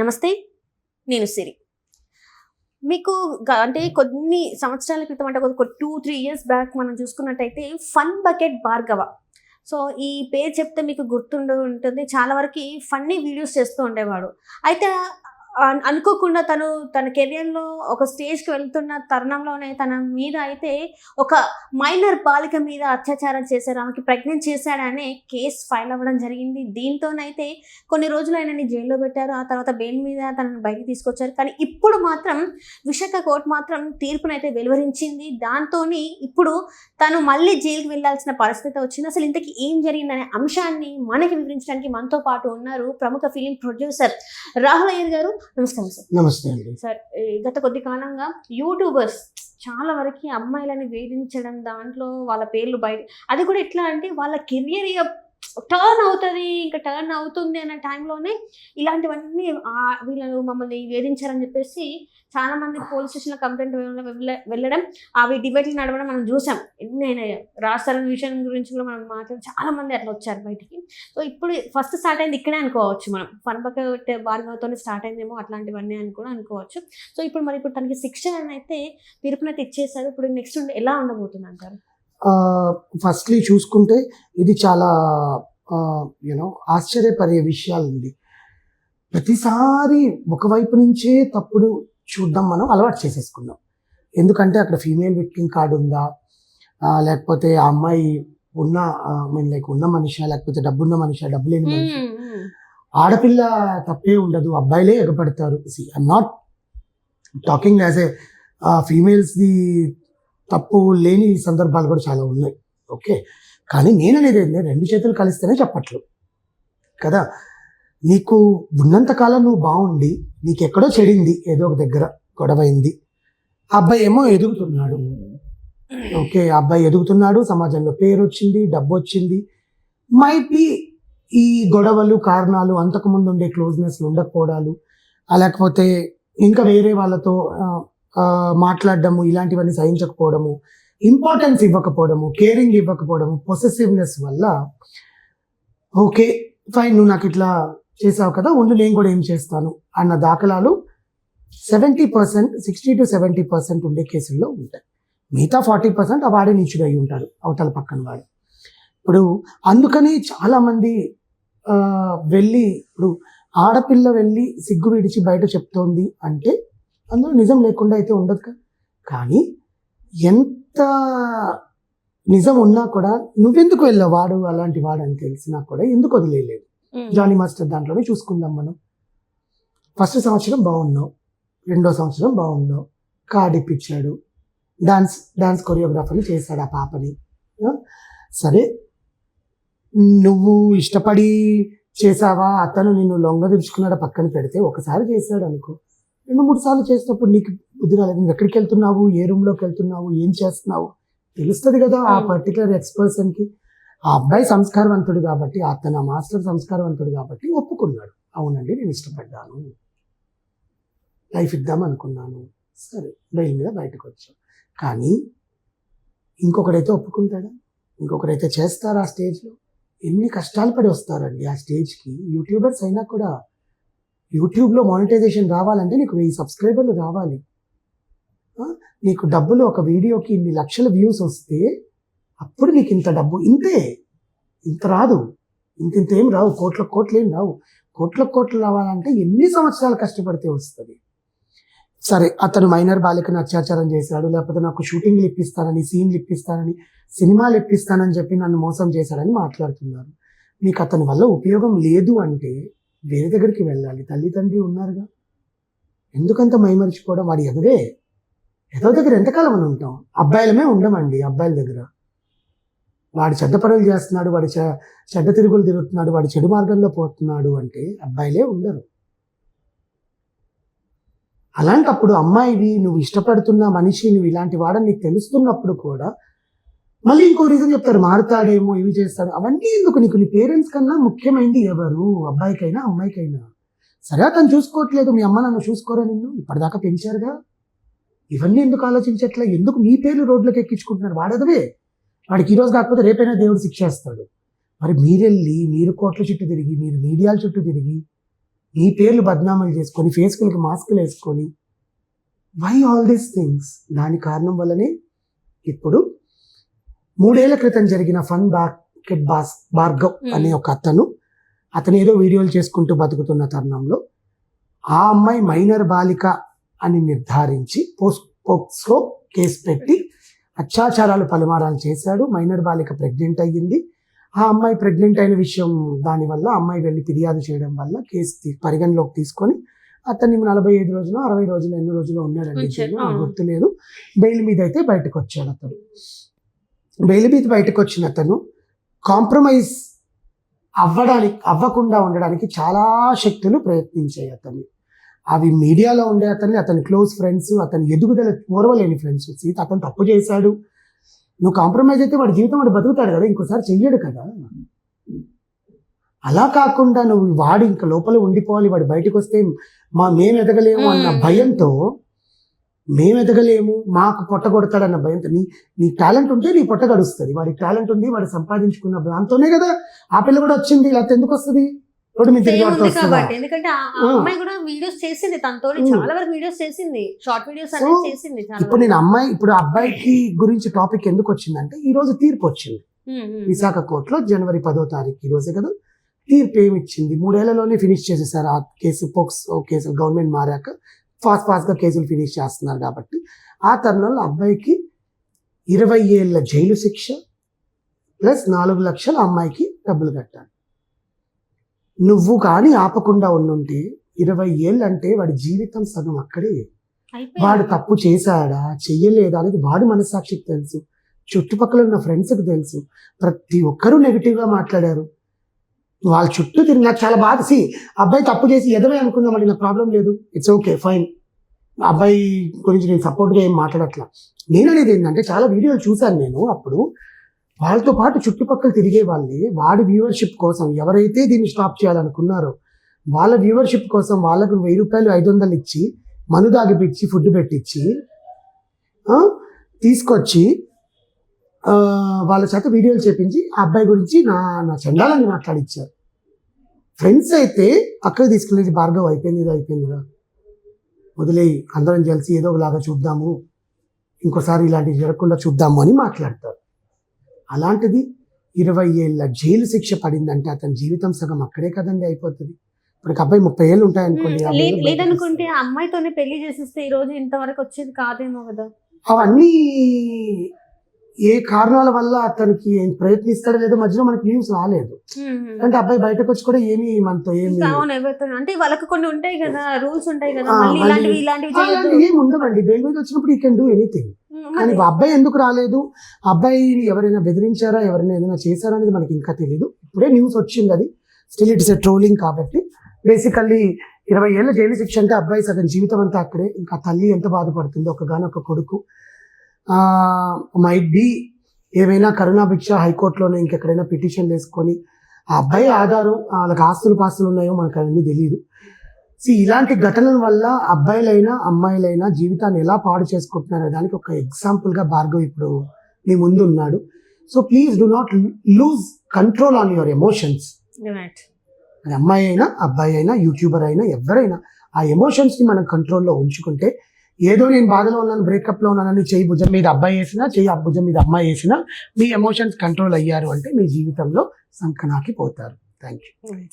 నమస్తే నేను సిరి. మీకు అంటే కొన్ని సంవత్సరాల క్రితం అంటే ఒక టూ త్రీ ఇయర్స్ బ్యాక్ మనం చూసుకున్నట్టయితే ఫన్ బకెట్ భార్గవ. సో ఈ పేరు చెప్తే మీకు గుర్తుండి ఉంటుంది. చాలా వరకు ఫన్నీ వీడియోస్ చేస్తూ ఉండేవాడు. అయితే అనుకోకుండా తను తన కెరియర్లో ఒక స్టేజ్కి వెళ్తున్న తరుణంలోనే తన మీద అయితే ఒక మైనర్ బాలిక మీద అత్యాచారం చేశారు. ఆమెకి ప్రెగ్నెంట్ చేశాడనే కేసు ఫైల్ అవ్వడం జరిగింది. దీంతోనైతే కొన్ని రోజులు ఆయనని జైల్లో పెట్టారు. ఆ తర్వాత బెయిల్ మీద తనని బయటికి తీసుకొచ్చారు. కానీ ఇప్పుడు మాత్రం విశాఖ కోర్టు మాత్రం తీర్పునైతే వెలువరించింది. దాంతో ఇప్పుడు తను మళ్ళీ జైలుకి వెళ్ళాల్సిన పరిస్థితి వచ్చింది. అసలు ఇంతకీ ఏం జరిగిందనే అంశాన్ని మనకి వివరించడానికి మనతో పాటు ఉన్నారు ప్రముఖ ఫిలిం ప్రొడ్యూసర్ రాహుల్ అయ్యర్ గారు. నమస్కారం సార్. నమస్తే అండి. సార్ గత కొద్ది కాలంగా యూట్యూబర్స్ చాలా వరకు అమ్మాయిలని వేధించడం దాంట్లో వాళ్ళ పేర్లు బయట అది కూడా ఎట్లా అంటే వాళ్ళ కెరియర్ టర్న్ అవుతుంది ఇంకా టర్న్ అవుతుంది అనే టైంలోనే ఇలాంటివన్నీ వీళ్ళను వీళ్ళు మమ్మల్ని వేధించారని చెప్పేసి చాలా మంది పోలీస్ స్టేషన్లో కంప్లైంట్ వెళ్ళడం అవి డిబేట్లు నడవడం మనం చూసాం. ఎన్నైనా రాస్తారన్న విషయం గురించి కూడా మనం మాట్లాడి చాలా మంది అట్లా వచ్చారు బయటికి. సో ఇప్పుడు ఫస్ట్ స్టార్ట్ అయింది ఇక్కడే అనుకోవచ్చు మనం. ఫన్బక భార్గవతోనే స్టార్ట్ అయిందేమో అట్లాంటివన్నీ అని కూడా అనుకోవచ్చు. సో ఇప్పుడు మరి ఇప్పుడు తనకి శిక్షణ అయితే తీర్పునైతే ఇచ్చేసారు ఇప్పుడు నెక్స్ట్ ఎలా ఉండబోతుంది అంటారు? ఫస్ట్లీ చూసుకుంటే ఇది చాలా యూనో ఆశ్చర్యపడే విషయాలు ఉంది ప్రతిసారి ఒకవైపు నుంచే తప్పుడు చూడడం మనం అలవాటు చేసేసుకున్నాం. ఎందుకంటే అక్కడ ఫీమేల్ విక్టింగ్ కార్డు ఉందా? లేకపోతే ఆ అమ్మాయి ఉన్న మీన్ లైక్ ఉన్న మనిషి లేకపోతే డబ్బున్న మనిషి డబ్బు లేని మనిషి ఆడపిల్ల తప్పే ఉండదు అబ్బాయిలే ఎగపడతారు I'm not talking as a females the తప్పు లేని సందర్భాలు కూడా చాలా ఉన్నాయి. ఓకే కానీ నేను అనేది ఏంటంటే రెండు చేతులు కలిస్తేనే చెప్పట్లు. కదా? నీకు ఉన్నంత కాలం నువ్వు బాగుండి నీకు ఎక్కడో చెడింది ఏదో ఒక దగ్గర గొడవైంది. ఆ అబ్బాయి ఏమో ఎదుగుతున్నాడు. ఓకే ఆ అబ్బాయి ఎదుగుతున్నాడు సమాజంలో పేరు వచ్చింది డబ్బు వచ్చింది. మైట్ బి ఈ గొడవలు కారణాలు అంతకుముందు ఉండే క్లోజ్నెస్ ఉండకపోవడాలు లేకపోతే ఇంకా వేరే వాళ్ళతో మాట్లాడడము ఇలాంటివన్నీ సహించకపోవడము ఇంపార్టెన్స్ ఇవ్వకపోవడము కేరింగ్ ఇవ్వకపోవడము పొసెసివ్నెస్ వల్ల ఓకే ఫైన్ నువ్వు నాకు ఇట్లా చేసావు కదా ఉండు నేను కూడా ఏం చేస్తాను అన్న దాఖలాలు seventy percent sixty to seventy percent ఉండే కేసుల్లో ఉంటాయి. మిగతా ఫార్టీ పర్సెంట్ ఆ వాడే నిచ్చుడు అయి ఉంటాడు అవతల పక్కన వాడు. ఇప్పుడు అందుకని చాలామంది వెళ్ళి ఇప్పుడు ఆడపిల్ల వెళ్ళి సిగ్గు విడిచి బయట చెప్తోంది అంటే అందులో నిజం లేకుండా అయితే ఉండదు కానీ ఎంత నిజం ఉన్నా కూడా నువ్వెందుకు వెళ్ళావు? వాడు అలాంటి వాడు అని తెలిసినా కూడా ఎందుకు వదిలేయలేదు? జానీ మాస్టర్ దాంట్లోనే చూసుకుందాం మనం. ఫస్ట్ సంవత్సరం బాగున్నావు. రెండో సంవత్సరం బాగున్నావు. కార్డ్ ఇప్పించాడు. డాన్స్ డాన్స్ కొరియోగ్రాఫర్ని చేశాడు ఆ పాపని? సరే. నువ్వు ఇష్టపడి చేసావా అతను నిన్ను లొంగ దించుకున్నాడు పక్కన పెడితే ఒకసారి చేశాడు అనుకో. రెండు మూడు సార్లు చేసినప్పుడు నీకు బుద్ధి రాలేదు. నువ్వు ఎక్కడికి వెళ్తున్నావు? ఏ రూమ్లోకి వెళ్తున్నావు? ఏం చేస్తున్నావు? తెలుస్తుంది కదా ఆ. పర్టికులర్ ఎక్స్ పర్సన్కి ఆ అబ్బాయి సంస్కారవంతుడు కాబట్టి అతను ఆ మాస్టర్ సంస్కారవంతుడు కాబట్టి ఒప్పుకున్నాడు. అవునండి నేను ఇష్టపడ్డాను. లైఫ్ ఇద్దాం అనుకున్నాను. సరే బయలు మీద బయటకు వచ్చాం. కానీ ఇంకొకడైతే ఒప్పుకుంటాడా? ఇంకొకడైతే చేస్తారా ఆ స్టేజ్లో ఎన్ని కష్టాలు పడి వస్తారండి ఆ స్టేజ్కి యూట్యూబర్స్ అయినా కూడా యూట్యూబ్లో మానిటైజేషన్ రావాలంటే నీకు వెయ్యి సబ్స్క్రైబర్లు రావాలి. నీకు డబ్బులు ఒక వీడియోకి ఇన్ని లక్షల వ్యూస్ వస్తే అప్పుడు నీకు ఇంత డబ్బు ఇంతే. ఇంత రాదు. ఇంత ఇంత ఏం రావు. కోట్ల కోట్లు ఏం రావు. కోట్ల కోట్లు రావాలంటే ఎన్ని సంవత్సరాలు కష్టపడితే వస్తుంది? సరే అతను మైనర్ బాలికను అత్యాచారం చేశాడు లేకపోతే నాకు షూటింగ్లు ఇప్పిస్తానని సీన్లు ఇప్పిస్తానని సినిమాలు ఇప్పిస్తానని చెప్పి నన్ను మోసం చేశాడని మాట్లాడుతున్నారు. మీకు అతని వల్ల ఉపయోగం లేదు అంటే వేరే దగ్గరికి వెళ్ళాలి. తల్లిదండ్రి ఉన్నారుగా. ఎందుకంత మైమరిచిపోవడం? వాడి ఎదవే ఎదవ దగ్గర ఎంతకాలం అని ఉంటాం? అబ్బాయిలమే ఉండమండి అబ్బాయిల దగ్గర. వాడు చెడ్డ పనులు చేస్తున్నాడు వాడు చెడ్డ తిరుగులు తిరుగుతున్నాడు వాడు చెడు మార్గంలో పోతున్నాడు అంటే అబ్బాయిలే ఉండరు. అలాంటప్పుడు అమ్మాయివి నువ్వు ఇష్టపడుతున్న మనిషి నువ్వు ఇలాంటి వాడని నీకు తెలుస్తున్నప్పుడు కూడా మళ్ళీ ఇంకో రీజన్ చెప్తారు మారుతాడేమో ఏమి చేస్తాడు? అవన్నీ ఎందుకు? నీకు నీ పేరెంట్స్ కన్నా ముఖ్యమైనది ఎవరు? అబ్బాయికైనా అమ్మాయికైనా. సరే అతను చూసుకోవట్లేదు. మీ అమ్మ నన్ను చూసుకోరా నిన్ను? ఇప్పటిదాకా పెంచారుగా? ఇవన్నీ ఎందుకు ఆలోచించట్లే? ఎందుకు మీ పేర్లు రోడ్లకు ఎక్కించుకుంటున్నారు? వాడదవే. వాడికి ఈరోజు కాకపోతే రేపైనా దేవుడు శిక్షేస్తాడు మరి మీరెళ్ళి మీరు కోట్ల చుట్టూ తిరిగి మీరు మీడియాల చుట్టూ తిరిగి మీ పేర్లు బద్నామాలు చేసుకొని ఫేస్కులకి మాస్కులు వేసుకొని వై ఆల్ దీస్ థింగ్స్ దాని కారణం వల్లనే ఇప్పుడు మూడేళ్ళ క్రితం జరిగిన ఫన్ బాస్కెట్ బాస్ భార్గవ్. అనే ఒక అతను అతను ఏదో వీడియోలు చేసుకుంటూ బతుకుతున్న తరుణంలో ఆ అమ్మాయి మైనర్ బాలిక అని నిర్ధారించి పోస్ పోక్స్లో కేసు పెట్టి అత్యాచారాలు పలుమారాలు చేశాడు. మైనర్ బాలిక ప్రెగ్నెంట్ అయ్యింది. ఆ అమ్మాయి ప్రెగ్నెంట్ అయిన విషయం దానివల్ల అమ్మాయి వెళ్ళి ఫిర్యాదు చేయడం వల్ల కేసు పరిగణలోకి తీసుకొని అతన్ని నలభై ఐదు రోజులు అరవై రోజులు ఎన్ని రోజులు ఉన్నాడండి. గుర్తులేదు. బెయిల్ మీద అయితే బయటకు వచ్చాడు అతను బెయిల్ మీద బయటకు వచ్చిన అతను కాంప్రమైజ్ అవ్వడానికి అవ్వకుండా ఉండడానికి చాలా శక్తులు ప్రయత్నించాయి అతన్ని. అవి మీడియాలో ఉండే అతన్ని అతని క్లోజ్ ఫ్రెండ్స్ అతని ఎదుగుదల ఓర్వలేని ఫ్రెండ్స్. సీత అతను తప్పు చేశాడు. నువ్వు కాంప్రమైజ్ అయితే వాడి జీవితం వాడు బతుకుతాడు కదా ఇంకోసారి చెయ్యడు కదా. అలా కాకుండా నువ్వు వాడు ఇంకా లోపల ఉండిపోవాలి వాడు బయటకు వస్తే మా మేము ఎదగలేము అన్న. భయంతో మేము ఎదగలేము మాకు పొట్ట కొడతాడన్న భయంతో నీ నీ టాలెంట్ ఉంటే నీ పొట్ట గడుస్తుంది వాడి టాలెంట్ ఉంది వాడు సంపాదించుకున్న దాంతోనే కదా ఆ పిల్ల కూడా వచ్చింది. లేకపోతే ఎందుకు వస్తుంది? రోడ్డు మీద? కాబట్టి. ఎందుకంటే ఆ. అమ్మాయి కూడా వీడియోస్ చేసింది తనతో ఉమ్. చాలా వరకు వీడియోస్ చేసింది. షార్ట్ వీడియోస్ So, అనేది చేసింది చాలా ఇప్పుడు నేను అమ్మాయి ఇప్పుడు అబ్బాయికి గురించి టాపిక్ ఎందుకు వచ్చిందంటే ఈ రోజు తీర్పు వచ్చింది. విశాఖ కోర్టులో జనవరి పదో తారీఖు ఈ రోజే కదా తీర్పు ఏమి ఇచ్చింది? మూడేళ్ళలోనే ఫినిష్ చేసేసారు ఆ కేసు పోక్స్ కేసులు గవర్నమెంట్ మారాక. ఫాస్ట్ ఫాస్ట్గా కేసులు ఫినిష్ చేస్తున్నారు కాబట్టి ఆ తరుణంలో అబ్బాయికి ఇరవై ఏళ్ళ జైలు శిక్ష ప్లస్ నాలుగు లక్షల అమ్మాయికి డబ్బులు కట్టాలి నువ్వు కానీ ఆపకుండా ఉండుంటే ఇరవై ఏళ్ళు అంటే వాడి జీవితం సగం అక్కడే. వాడు తప్పు చేశాడా? చెయ్యలేదా అనేది వాడి మనస్సాక్షికి తెలుసు. చుట్టుపక్కల ఉన్న ఫ్రెండ్స్కి తెలుసు. ప్రతి ఒక్కరూ నెగిటివ్గా మాట్లాడారు. వాళ్ళ చుట్టూ తిరిగి నాకు చాలా బాధ. సి అబ్బాయి తప్పు చేసి ఎదవే అనుకుందామని నాకు ప్రాబ్లం లేదు. ఇట్స్ ఓకే ఫైన్ అబ్బాయి గురించి నేను సపోర్ట్గా ఏం మాట్లాడట్లా. నేను అనేది ఏంటంటే చాలా వీడియోలు చూశాను నేను అప్పుడు. వాళ్ళతో పాటు చుట్టుపక్కల తిరిగే వాళ్ళే వాడి వ్యూవర్షిప్ కోసం ఎవరైతే దీన్ని స్టాప్ చేయాలనుకున్నారో వాళ్ళ వ్యూవర్షిప్ కోసం వాళ్ళకు వెయ్యి రూపాయలు ఐదు వందలు ఇచ్చి మను తాగిపిచ్చి ఫుడ్ పెట్టించి తీసుకొచ్చి వాళ్ళ చేత వీడియోలు చేపించి ఆ అబ్బాయి గురించి నా నా చండాలని మాట్లాడిచ్చారు. ఫ్రెండ్స్ అయితే పక్కకు తీసుకెళ్ళేది భార్గవ్ అయిపోయింది ఇది అయిపోయిందిరా. వదిలేయి అందరం కలిసి ఏదో ఒకలాగా చూద్దాము ఇంకోసారి ఇలాంటివి జరగకుండా చూద్దాము అని మాట్లాడతారు. అలాంటిది ఇరవై ఏళ్ళ జైలు శిక్ష పడిందంటే అతని జీవితం సగం అక్కడే కదండి అయిపోతుంది. ఇప్పుడు అబ్బాయి ముప్పై ఏళ్ళు ఉంటాయనుకోండి లేదనుకుంటే అమ్మాయితోనే పెళ్ళి చేసిస్తే ఈ రోజు ఇంతవరకు వచ్చేది కాదేమో కదా. అవన్నీ ఏ కారణాల వల్ల అతనికి ప్రయత్నిస్తాడో లేదో మధ్యలో మనకి న్యూస్ రాలేదు. అంటే అబ్బాయి బయటకు వచ్చి కూడా ఏమి మనతో ఏమి అంటే వాళ్ళకి కొన్ని ఉంటాయి కదా రూల్స్ ఉంటాయి కదా ఏమి ఉండవండి. బెయిల్ మీద వచ్చినప్పుడు ఈ కెన్ డూ ఎనీథింగ్ కానీ అబ్బాయి ఎందుకు రాలేదు? అబ్బాయిని ఎవరైనా బెదిరించారా? ఎవరైనా ఏదైనా చేశారా అనేది మనకి ఇంకా తెలియదు ఇప్పుడే న్యూస్ వచ్చింది అది. స్టిల్ ఇట్స్ ఎ ట్రోలింగ్ కాబట్టి. బేసికల్లీ ఇరవై ఏళ్ళ జైలు శిక్ష అంటే అబ్బాయి సగం జీవితం అంతా అక్కడే. ఇంకా తల్లి ఎంత బాధపడుతుందో ఒకగానొక కొడుకు. మైట్ బి ఏమైనా కరుణాభిక్ష హైకోర్టులోనే ఇంకెక్కడైనా పిటిషన్ వేసుకొని ఆ అబ్బాయి ఆధారం వాళ్ళకి ఆస్తులు పాస్తులు ఉన్నాయో మనకు అవన్నీ తెలియదు సో ఇలాంటి ఘటనల వల్ల అబ్బాయిలైనా అమ్మాయిలైనా జీవితాన్ని ఎలా పాడు చేసుకుంటున్నారో దానికి ఒక ఎగ్జాంపుల్గా భార్గవ్ ఇప్పుడు మీ ముందు ఉన్నాడు. So please do not lose control on your emotions. అది అమ్మాయి అయినా అబ్బాయి అయినా యూట్యూబర్ అయినా ఎవరైనా ఆ ఎమోషన్స్ని మనం కంట్రోల్లో ఉంచుకుంటే ఏదో నేను బాధలో ఉన్నాను బ్రేకప్లో ఉన్నానని చెయ్యి భుజం మీద అబ్బాయి వేసినా చెయ్యి ఆ భుజం మీద అమ్మాయి వేసినా మీ ఎమోషన్స్ కంట్రోల్ అయ్యారు అంటే మీ జీవితంలో సంకనాకి పోతారు. Thank you